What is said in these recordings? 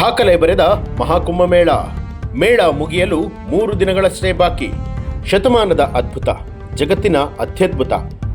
ದಾಖಲೆ ಬರೆದ ಮಹಾಕುಂಭ ಮೇಳ. ಮೇಳ ಮುಗಿಯಲು ಮೂರು ದಿನಗಳಷ್ಟೇ ಬಾಕಿ. ಶತಮಾನದ ಅದ್ಭುತ, ಜಗತ್ತಿನ ಅತ್ಯದ್ಭುತ,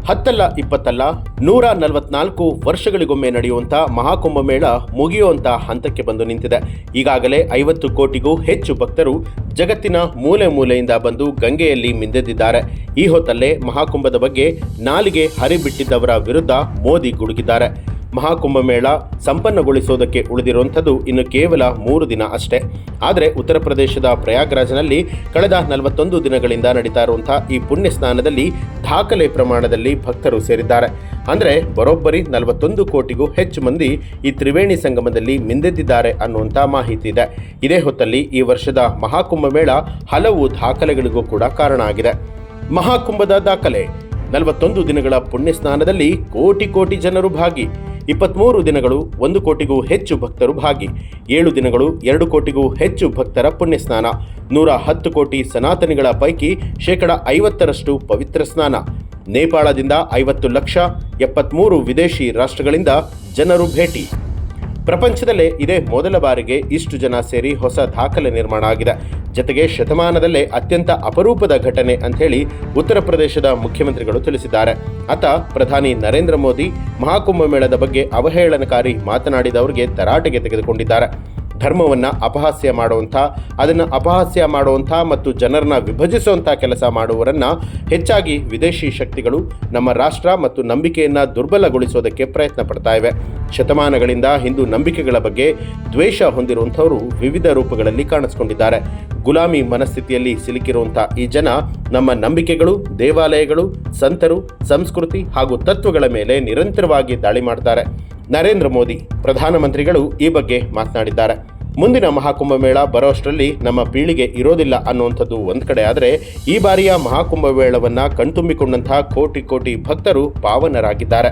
ಹತ್ತಲ್ಲ ಇಪ್ಪತ್ತಲ್ಲ, ನೂರ ನಲವತ್ನಾಲ್ಕು ವರ್ಷಗಳಿಗೊಮ್ಮೆ ನಡೆಯುವಂಥ ಮಹಾಕುಂಭ ಮೇಳ ಮುಗಿಯುವಂಥ ಹಂತಕ್ಕೆ ಬಂದು ನಿಂತಿದೆ. ಈಗಾಗಲೇ ಐವತ್ತು ಕೋಟಿಗೂ ಹೆಚ್ಚು ಭಕ್ತರು ಜಗತ್ತಿನ ಮೂಲೆ ಮೂಲೆಯಿಂದ ಬಂದು ಗಂಗೆಯಲ್ಲಿ ಮಿಂದೆದ್ದಿದ್ದಾರೆ ಈ ಹೊತ್ತಲ್ಲೇ ಮಹಾಕುಂಭದ ಬಗ್ಗೆ ನಾಲಿಗೆ ಹರಿಬಿಟ್ಟಿದ್ದವರ ವಿರುದ್ಧ ಮೋದಿ ಗುಡುಗಿದ್ದಾರೆ. ಮಹಾಕುಂಭ ಮೇಳ ಸಂಪನ್ನಗೊಳಿಸೋದಕ್ಕೆ ಉಳಿದಿರುವಂಥದ್ದು ಇನ್ನು ಕೇವಲ ಮೂರು ದಿನ ಅಷ್ಟೇ. ಆದರೆ ಉತ್ತರ ಪ್ರದೇಶದ ಪ್ರಯಾಗ್ರಾಜ್ನಲ್ಲಿ ಕಳೆದ ನಲವತ್ತೊಂದು ದಿನಗಳಿಂದ ನಡೀತಾ ಇರುವಂಥ ಈ ಪುಣ್ಯ ಸ್ನಾನದಲ್ಲಿ ದಾಖಲೆ ಪ್ರಮಾಣದಲ್ಲಿ ಭಕ್ತರು ಸೇರಿದ್ದಾರೆ. ಅಂದರೆ ಬರೋಬ್ಬರಿ ನಲವತ್ತೊಂದು ಕೋಟಿಗೂ ಹೆಚ್ಚು ಮಂದಿ ಈ ತ್ರಿವೇಣಿ ಸಂಗಮದಲ್ಲಿ ಮಿಂದೆದ್ದಿದ್ದಾರೆ ಅನ್ನುವಂಥ ಮಾಹಿತಿ ಇದೆ. ಇದೇ ಹೊತ್ತಲ್ಲಿ ಈ ವರ್ಷದ ಮಹಾಕುಂಭ ಮೇಳ ಹಲವು ದಾಖಲೆಗಳಿಗೂ ಕೂಡ ಕಾರಣ ಆಗಿದೆ. ಮಹಾಕುಂಭದ ದಾಖಲೆ. ನಲವತ್ತೊಂದು ದಿನಗಳ ಪುಣ್ಯ ಸ್ನಾನದಲ್ಲಿ ಕೋಟಿ ಕೋಟಿ ಜನರು ಭಾಗಿ. ಇಪ್ಪತ್ತ್ಮೂರು ದಿನಗಳು ಒಂದು ಕೋಟಿಗೂ ಹೆಚ್ಚು ಭಕ್ತರು ಭಾಗಿ, ಏಳು ದಿನಗಳು ಎರಡು ಕೋಟಿಗೂ ಹೆಚ್ಚು ಭಕ್ತರ ಪುಣ್ಯ ಸ್ನಾನ ನೂರ ಹತ್ತು ಕೋಟಿ ಸನಾತನಿಗಳ ಪೈಕಿ ಶೇಕಡ ಐವತ್ತರಷ್ಟು ಪವಿತ್ರ ಸ್ನಾನ. ನೇಪಾಳದಿಂದ ಐವತ್ತು ಲಕ್ಷ ಎಪ್ಪತ್ತ್ಮೂರು ವಿದೇಶಿ ರಾಷ್ಟ್ರಗಳಿಂದ ಜನರು ಭೇಟಿ. ಪ್ರಪಂಚದಲ್ಲೇ ಇದೇ ಮೊದಲ ಬಾರಿಗೆ ಇಷ್ಟು ಜನ ಸೇರಿ ಹೊಸ ದಾಖಲೆ ನಿರ್ಮಾಣ ಆಗಿದೆ. ಜತೆಗೆ ಶತಮಾನದಲ್ಲೇ ಅತ್ಯಂತ ಅಪರೂಪದ ಘಟನೆ ಅಂಥೇಳಿ ಉತ್ತರ ಪ್ರದೇಶದ ಮುಖ್ಯಮಂತ್ರಿಗಳು ತಿಳಿಸಿದ್ದಾರೆ. ಅತ ಪ್ರಧಾನಿ ನರೇಂದ್ರ ಮೋದಿ ಮಹಾಕುಂಭ ಮೇಳದ ಬಗ್ಗೆ ಅವಹೇಳನಕಾರಿ ಮಾತನಾಡಿದವರಿಗೆ ತರಾಟೆಗೆ ತೆಗೆದುಕೊಂಡಿದ್ದಾರೆ. ಧರ್ಮವನ್ನು ಅಪಹಾಸ್ಯ ಮಾಡುವಂಥ, ಅದನ್ನು ಅಪಹಾಸ್ಯ ಮಾಡುವಂಥ ಮತ್ತು ಜನರನ್ನ ವಿಭಜಿಸುವಂಥ ಕೆಲಸ ಮಾಡುವವರನ್ನು ಹೆಚ್ಚಾಗಿ ವಿದೇಶಿ ಶಕ್ತಿಗಳು ನಮ್ಮ ರಾಷ್ಟ್ರ ಮತ್ತು ನಂಬಿಕೆಯನ್ನು ದುರ್ಬಲಗೊಳಿಸೋದಕ್ಕೆ ಪ್ರಯತ್ನ ಪಡ್ತಾ ಇವೆ. ಶತಮಾನಗಳಿಂದ ಹಿಂದೂ ನಂಬಿಕೆಗಳ ಬಗ್ಗೆ ದ್ವೇಷ ಹೊಂದಿರುವಂಥವರು ವಿವಿಧ ರೂಪಗಳಲ್ಲಿ ಕಾಣಿಸ್ಕೊಂಡಿದ್ದಾರೆ. ಗುಲಾಮಿ ಮನಸ್ಥಿತಿಯಲ್ಲಿ ಸಿಲುಕಿರುವಂಥ ಈ ಜನ ನಮ್ಮ ನಂಬಿಕೆಗಳು, ದೇವಾಲಯಗಳು, ಸಂತರು, ಸಂಸ್ಕೃತಿ ಹಾಗೂ ತತ್ವಗಳ ಮೇಲೆ ನಿರಂತರವಾಗಿ ದಾಳಿ ಮಾಡ್ತಾರೆ. ನರೇಂದ್ರ ಮೋದಿ, ಪ್ರಧಾನಮಂತ್ರಿಗಳು ಈ ಬಗ್ಗೆ ಮಾತನಾಡಿದ್ದಾರೆ. ಮುಂದಿನ ಮಹಾಕುಂಭಮೇಳ ಬರೋಷ್ಟರಲ್ಲಿ ನಮ್ಮ ಪೀಳಿಗೆ ಇರೋದಿಲ್ಲ ಅನ್ನುವಂಥದ್ದು ಒಂದು ಕಡೆ ಆದರೆ ಈ ಬಾರಿಯ ಮಹಾಕುಂಭಮೇಳವನ್ನು ಕಣ್ತುಂಬಿಕೊಂಡಂತಹ ಕೋಟಿ ಕೋಟಿ ಭಕ್ತರು ಪಾವನರಾಗಿದ್ದಾರೆ.